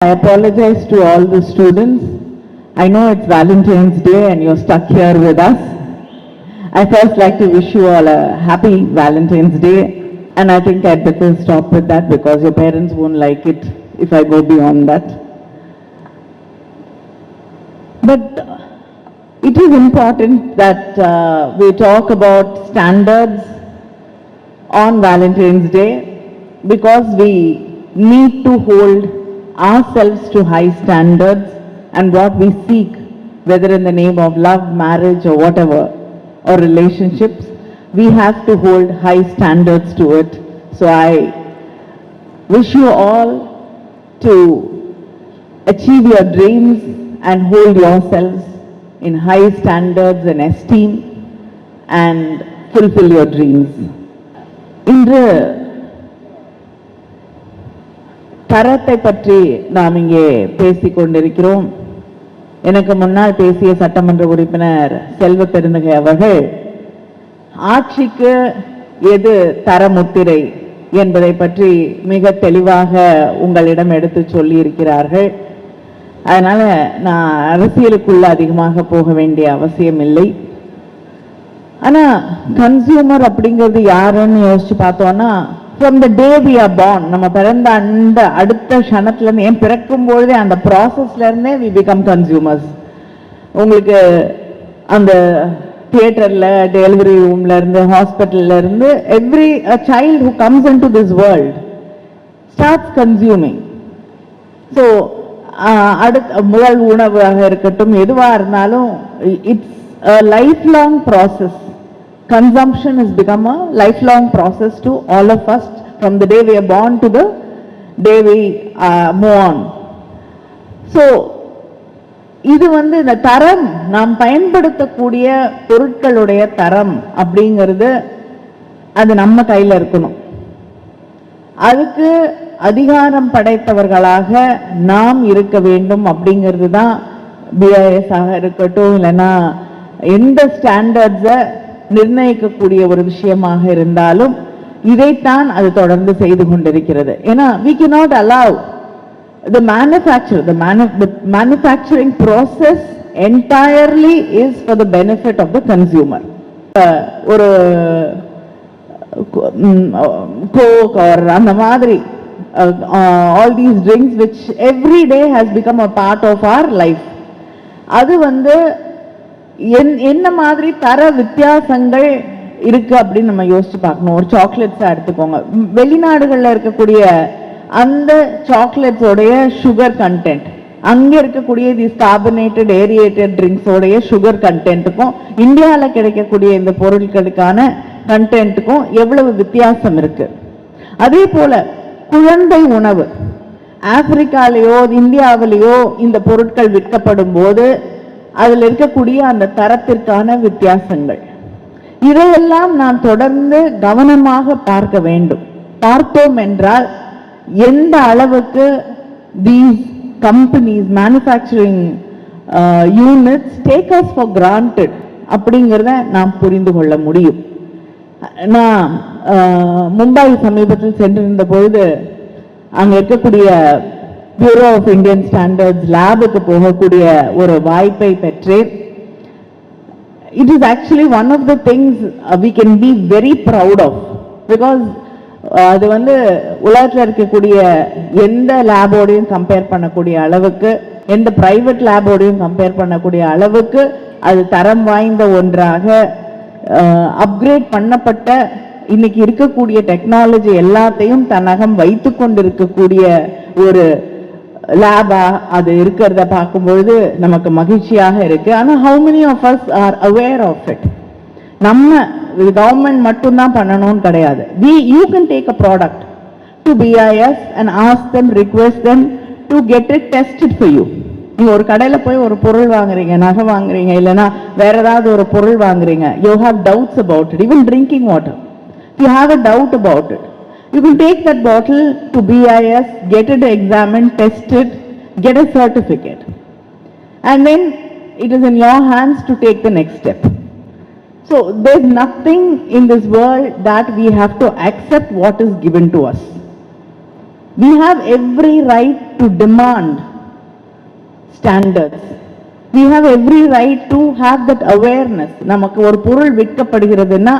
I apologize to all the students. I know it's Valentine's Day and you're stuck here with us. I first like to wish you all a happy Valentine's Day. And I think I'd better stop with that because your parents won't like it if I go beyond that. But it is important that uh, we talk about standards on Valentine's Day because we need to hold ourselves to high standards and what we seek, whether in the name of love, marriage or whatever, or relationships, we have to hold high standards to it. So I wish you all to achieve your dreams and hold yourselves in high standards and esteem and fulfill your dreams. இன்று தரத்தை பற்றி நாம் இங்கே பேசிக் கொண்டிருக்கிறோம். எனக்கு முன்னால் பேசிய சட்டமன்ற உறுப்பினர் செல்வ பெருந்தகை அவர்கள் ஆட்சிக்கு எது தரமுத்திரை என்பதை பற்றி மிக தெளிவாக உங்களிடம் எடுத்து சொல்லியிருக்கிறார்கள். அதனால் நான் அரசியலுக்குள்ள அதிகமாக போக வேண்டிய அவசியம் இல்லை. ஆனால் கன்சியூமர் அப்படிங்கிறது யாருன்னு யோசிச்சு பார்த்தோன்னா from the day we are born நம்ம பிறந்த அந்த அடுத்த க்ஷணத்துலேருந்து ஏன் பிறக்கும் பொழுதே அந்த ப்ராசஸ்லேருந்தே வி பிகம் கன்சியூமர்ஸ் உங்களுக்கு அந்த தியேட்டரில் டெலிவரி ரூம்லேருந்து ஹாஸ்பிட்டல்லேருந்து ஹாஸ்பிட்டல்ல இருந்து every child who comes in to this world starts consuming so அடுத்த முதல் உணவாக இருக்கட்டும் எதுவாக இருந்தாலும் it's lifelong process consumption has become a lifelong process to all of us from the day we are born to the day we uh, move on. இது வந்து இந்த தரம் நாம் பயன்படுத்தக்கூடிய பொருட்களுடைய தரம் அப்படிங்கிறது அது நம்ம கையில் இருக்கணும் அதுக்கு அதிகாரம் படைத்தவர்களாக நாம் இருக்க வேண்டும் அப்படிங்கிறது தான் பிஐஎஸ் ஆக இருக்கட்டும் இல்லைன்னா எந்த ஸ்டாண்டர்ட்ஸை நிர்ணயிக்கக்கூடிய ஒரு விஷயமாக இருந்தாலும் இதைத்தான் அது தொடர்ந்து செய்து கொண்டிருக்கிறது. ஏன்னா we can not the manufacture the, manu the manufacturing process entirely is for the benefit of the consumer. ஒரு கோக் ஆர் அந்த மாதிரி all these drinks which every day has become a part of our life அது வந்து என்- என்ன மாதிரி தர வித்தியாசங்கள் இருக்கு அப்படின்னு நம்ம யோசிச்சு பார்க்கணும். ஒரு சாக்லேட்ஸை எடுத்துக்கோங்க. வெளிநாடுகளில் வெளிநாடுகள்ல இருக்கக்கூடிய அந்த சாக்லேட்ஸோடைய சுகர் கண்டென்ட் அங்கே இருக்கக்கூடிய தி கார்பனேட்டட் ஏரியேட்டட் ட்ரிங்க்ஸோடைய சுகர் கண்டென்ட்டுக்கும் இந்தியாவில் கிடைக்கக்கூடிய இந்த பொருட்களுக்கான கண்டென்ட்டுக்கும் எவ்வளவு வித்தியாசம் இருக்கு. அதே போல குழந்தை உணவு. ஆப்பிரிக்காலேயோ இந்தியாவிலேயோ இந்த பொருட்கள் விற்கப்படும் போது அதில் இருக்கக்கூடிய அந்த தரத்திற்கான வித்தியாசங்கள். இதையெல்லாம் நான் தொடர்ந்து கவனமாக பார்க்க வேண்டும். பார்த்தோம் என்றால் எந்த அளவுக்கு these companies manufacturing units take us for granted அப்படிங்கிறத நாம் புரிந்து கொள்ள முடியும். நான் uh, மும்பை சமீபத்தில் சென்றிருந்த பொழுது அங்கே இருக்கக்கூடிய பியூரோ ஆஃப் இந்தியன் ஸ்டாண்டர்ட்ஸ் லேபுக்கு போகக்கூடிய ஒரு வாய்ப்பை பெற்றேன். It is actually one of the things we can be very very of because uh, அது வந்து உலகத்தில் இருக்கக்கூடிய எந்த லேபோடையும் கம்பேர் பண்ணக்கூடிய அளவுக்கு எந்த ப்ரைவேட் லேபோடையும் கம்பேர் பண்ணக்கூடிய அளவுக்கு அது தரம் வாய்ந்த ஒன்றாக uh, அப்கிரேட் பண்ணப்பட்ட இன்னைக்கு இருக்கக்கூடிய டெக்னாலஜி எல்லாத்தையும் தன்னகம் வைத்து கொண்டிருக்கக்கூடிய ஒரு லேபா அது இருக்கிறத பார்க்கும்பொழுது நமக்கு மகிழ்ச்சியாக இருக்கு ஆனால் how many of us are aware of it நம்ம இது கவர்மெண்ட் மட்டும்தான் பண்ணணும்னு கிடையாது we you can take a product to BIS and ask them request them to get it tested for you நீங்கள் ஒரு கடையில் போய் ஒரு பொருள் வாங்குறீங்க நகை வாங்குறீங்க இல்லைனா வேற ஏதாவது ஒரு பொருள் வாங்குறீங்க you have doubts about it even drinking water you have a doubt about it you can take that bottle to BIS get it examined tested get a certificate and then it is in your hands to take the next step so there's nothing in this world that we have to accept what is given to us we have every right to demand standards. We have every right to have that awareness. நமக்கு ஒரு பொருள் விற்கப்படுகிறதுன்னா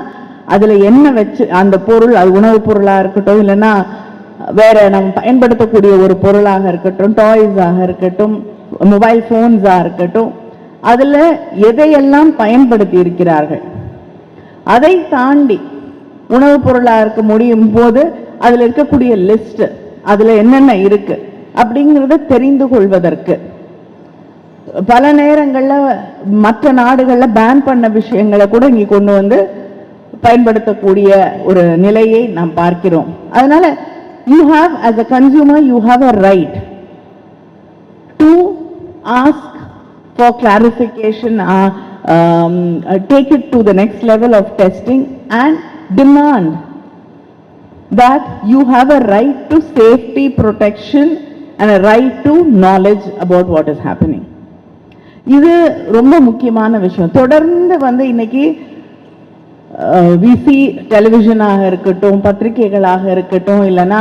அதில் என்ன வச்சு அந்த பொருள் அது உணவுப் பொருளாக இருக்கட்டும் இல்லைன்னா வேறு நம்ம பயன்படுத்தக்கூடிய ஒரு பொருளாக இருக்கட்டும் டாய்ஸாக இருக்கட்டும் மொபைல் ஃபோன்ஸாக இருக்கட்டும் அதில் எதையெல்லாம் பயன்படுத்தி இருக்கிறார்கள்? அதை தாண்டி உணவுப் பொருளாக இருக்க முடியும் போது அதில் இருக்கக்கூடிய லிஸ்ட் அதில் என்னென்ன இருக்குது அப்படிங்கிறத தெரிந்து கொள்வதற்கு. பல நேரங்களில் மற்ற நாடுகளில் பேன் பண்ண விஷயங்களை கூட இங்கே கொண்டு வந்து பயன்படுத்தக்கூடிய ஒரு நிலையை நாம் பார்க்கிறோம் அதனால you have as a consumer you have a right to ask for clarification take it to the next level of testing and demand that you have a right to safety protection and a right to knowledge about what is happening இது ரொம்ப முக்கியமான விஷயம் தொடர்ந்து வந்து இன்னைக்கு விசி டெலிவிஷனாக இருக்கட்டும் பத்திரிகைகளாக இருக்கட்டும் இல்லைன்னா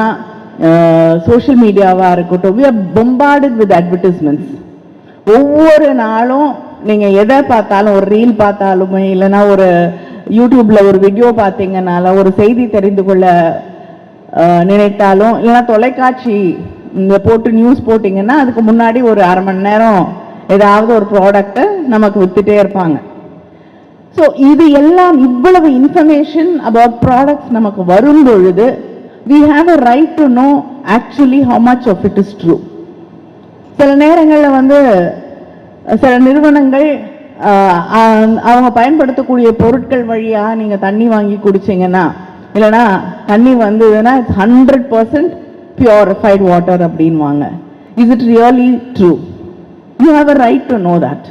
சோஷியல் மீடியாவாக இருக்கட்டும் we are bombarded with advertisements ஒவ்வொரு நாளும் நீங்கள் எதை பார்த்தாலும் ஒரு ரீல் பார்த்தாலுமே இல்லைன்னா ஒரு யூடியூப்பில் ஒரு வீடியோ பார்த்தீங்கனால ஒரு செய்தி தெரிந்து கொள்ள நினைத்தாலும் இல்லைன்னா தொலைக்காட்சி இங்கே போட்டு நியூஸ் போட்டிங்கன்னா அதுக்கு முன்னாடி ஒரு அரை மணி நேரம் ஏதாவது ஒரு ப்ராடக்ட்டை நமக்கு விற்றுட்டே இருப்பாங்க. ஸோ இது எல்லாம் இவ்வளவு இன்ஃபர்மேஷன் அபவுட் ப்ராடக்ட்ஸ் நமக்கு வரும் பொழுது we have a right to know actually how much of it is true சில நேரங்களில் வந்து சில நிறுவனங்கள் அவங்க பயன்படுத்தக்கூடிய பொருட்கள் வழியா நீங்கள் தண்ணி வாங்கி குடிச்சீங்கன்னா இல்லைன்னா தண்ணி வந்ததுன்னா it's hundred percent purified water அப்படின்வாங்க is it really true you have a right to know that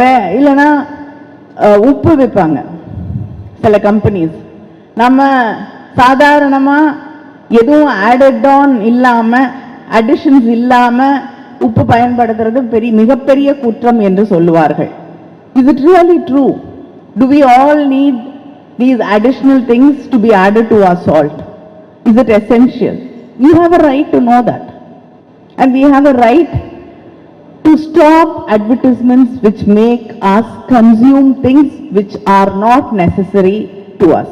way இல்லைன்னா உப்பு விற்பாங்க சில கம்பெனிஸ் நம்ம சாதாரணமாக எதுவும் ஆடட் ஆன் இல்லாமல் அடிஷன்ஸ் இல்லாமல் உப்பு பயன்படுத்துறது பெரிய மிகப்பெரிய குற்றம் என்று சொல்லுவார்கள். Is it really true to we all need these additional things to be added to our salt is it essential we have a right to know that and we have a right to stop advertisements which make us consume things which are not necessary to us.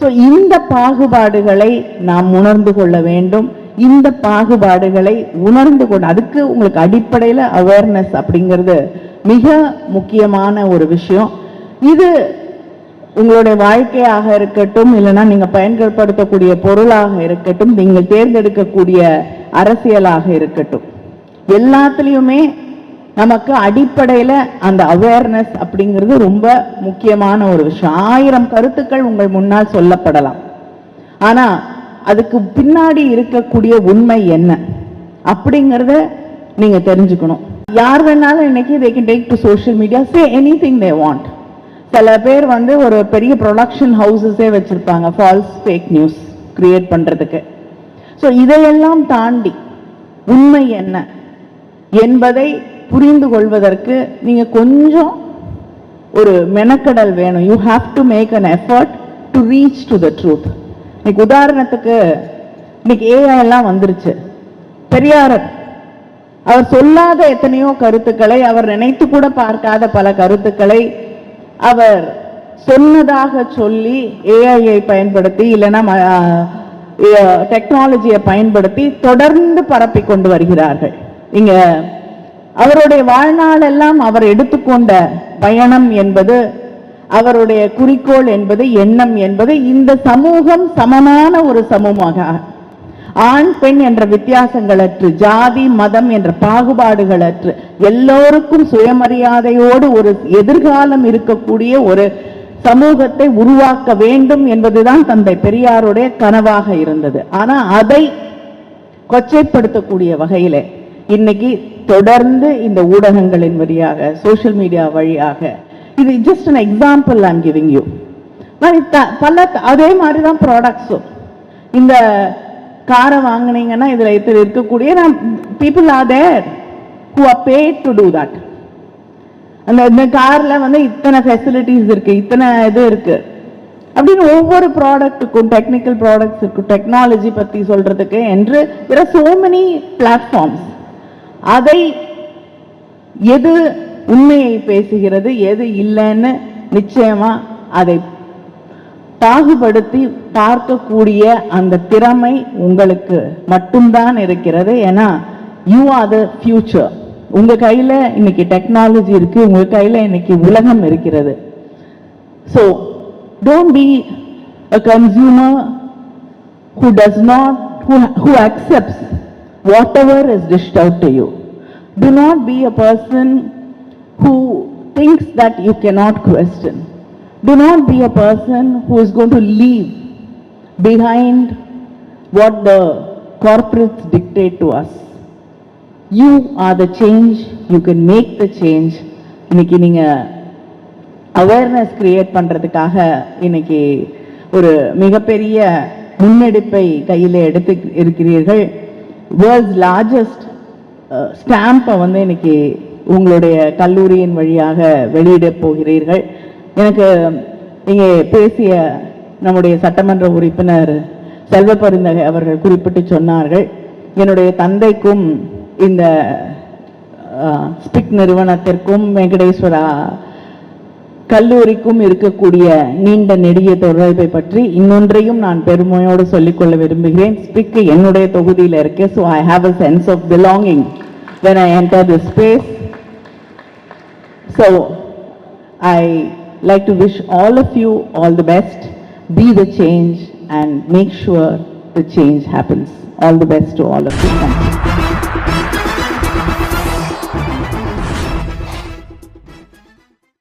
So இந்த பாகுபாடுகளை நாம் உணர்ந்து கொள்ள வேண்டும். இந்த பாகுபாடுகளை உணர்ந்து கொண்டு அதுக்கு உங்களுக்கு அடிப்படையில் அவேர்னஸ் அப்படிங்கிறது மிக முக்கியமான ஒரு விஷயம். இது உங்களுடைய வாழ்க்கையாக இருக்கட்டும் இல்லைன்னா நீங்கள் பயன்படுத்தக்கூடிய பொருளாக இருக்கட்டும் நீங்கள் தேர்ந்தெடுக்கக்கூடிய அரசியலாக இருக்கட்டும். எல்லாத்துலேயுமே நமக்கு அடிப்படையில் அந்த அவேர்னஸ் அப்படிங்கிறது ரொம்ப முக்கியமான ஒரு விஷயம். ஆயிரம் கருத்துக்கள் உங்கள் முன்னால் சொல்லப்படலாம். ஆனால் அதுக்கு பின்னாடி இருக்கக்கூடிய உண்மை என்ன? அப்படிங்கிறத நீங்கள் தெரிஞ்சுக்கணும். யார் வேணாலும் இன்னைக்கு they can take to social media say anything they want சில பேர் வந்து ஒரு பெரிய ப்ரொடக்ஷன் ஹவுசஸே வச்சுருப்பாங்க ஃபால்ஸ் ஃபேக் நியூஸ் கிரியேட் பண்ணுறதுக்கு ஸோ இதையெல்லாம் தாண்டி உண்மை என்ன? என்பதை புரிந்து கொள்வதற்கு நீங்கள் கொஞ்சம் ஒரு மெனக்கடல் வேணும். You have to make an effort to reach to the truth இன்னைக்கு உதாரணத்துக்கு இன்னைக்கு ஏஐ எல்லாம் வந்துருச்சு. பெரியாரர். அவர் சொல்லாத எத்தனையோ கருத்துக்களை அவர் நினைத்து கூட பார்க்காத பல கருத்துக்களை அவர் சொன்னதாக சொல்லி ஏஐயை பயன்படுத்தி இல்லைன்னா டெக்னாலஜியை பயன்படுத்தி தொடர்ந்து பரப்பி கொண்டு வருகிறார்கள். இங்க அவருடைய வாழ்நாள் எல்லாம் அவர் எடுத்துக்கொண்ட பயணம் என்பது அவருடைய குறிக்கோள் என்பது எண்ணம் என்பது இந்த சமூகம் சமமான ஒரு சமூகமாக ஆண் பெண் என்ற வித்தியாசங்களற்று ஜாதி மதம் என்ற பாகுபாடுகளற்று எல்லோருக்கும் சுயமரியாதையோடு ஒரு எதிர்காலம் இருக்கக்கூடிய ஒரு சமூகத்தை உருவாக்க வேண்டும் என்பதுதான் தந்தை பெரியாருடைய கனவாக இருந்தது. ஆனா அதை கொச்சைப்படுத்தக்கூடிய வகையிலே இன்னைக்கு தொடர்ந்து இந்த ஊடகங்களின் வழியாக சோஷியல் மீடியா வழியாக இது just an example I'm giving you பல அதே மாதிரி தான் ப்ராடக்ட்ஸும் இந்த காரை வாங்கினீங்கன்னா இதில் இதில் இருக்கக்கூடிய நான் people are there who are paid to do that அந்த இந்த காரில் வந்து இத்தனை ஃபெசிலிட்டிஸ் இருக்குது இத்தனை இது இருக்குது அப்படின்னு ஒவ்வொரு ப்ராடக்ட்டுக்கும் டெக்னிக்கல் ப்ராடக்ட்ஸ் இருக்கும் டெக்னாலஜி பற்றி சொல்கிறதுக்கு என்று there are so many platforms. அதை எது உண்மையை பேசுகிறது எது இல்லைன்னு நிச்சயமா அதை பாகுபடுத்தி பார்க்கக்கூடிய அந்த திறமை உங்களுக்கு மட்டும்தான் இருக்கிறது. ஏன்னா யூ ஆர் த ஃபியூச்சர் உங்க கையில இன்னைக்கு டெக்னாலஜி இருக்கு உங்க கையில இன்னைக்கு உலகம் இருக்கிறது. So don't be a consumer who does not who accepts whatever is dished out to you. Do not be a person who thinks that you cannot question. Do not be a person who is going to leave behind what the corporates dictate to us. You are the change, you can make the change. இன்னைக்கு நீங்கள் awareness create பண்ணுறதுக்காக இன்னைக்கு ஒரு மிகப்பெரிய முன்னெடுப்பை கையில் எடுத்து இருக்கிறீர்கள் world's largest ஸ்டாம்பை வந்து இன்னைக்கு உங்களுடைய கல்லூரியின் வழியாக வெளியிட போகிறீர்கள். எனக்கு இங்கே பேசிய நம்முடைய சட்டமன்ற உறுப்பினர் செல்வ பரிந்தகை அவர்கள் குறிப்பிட்டு சொன்னார்கள். என்னுடைய தந்தைக்கும் இந்த ஸ்பிக் நிறுவனத்திற்கும் வெங்கடேஸ்வரா கல்லூரிக்கும் இருக்கக்கூடிய நீண்ட நெடிய தொடர்பை பற்றி இன்னொன்றையும் நான் பெருமையோடு சொல்லிக்கொள்ள விரும்புகிறேன். ஸ்பிக் என்னுடைய தொகுதியில் இருக்கு. So I have a sense of belonging when I enter the space so I like to wish all of you all the best be the change and make sure the change happens all the best to all of you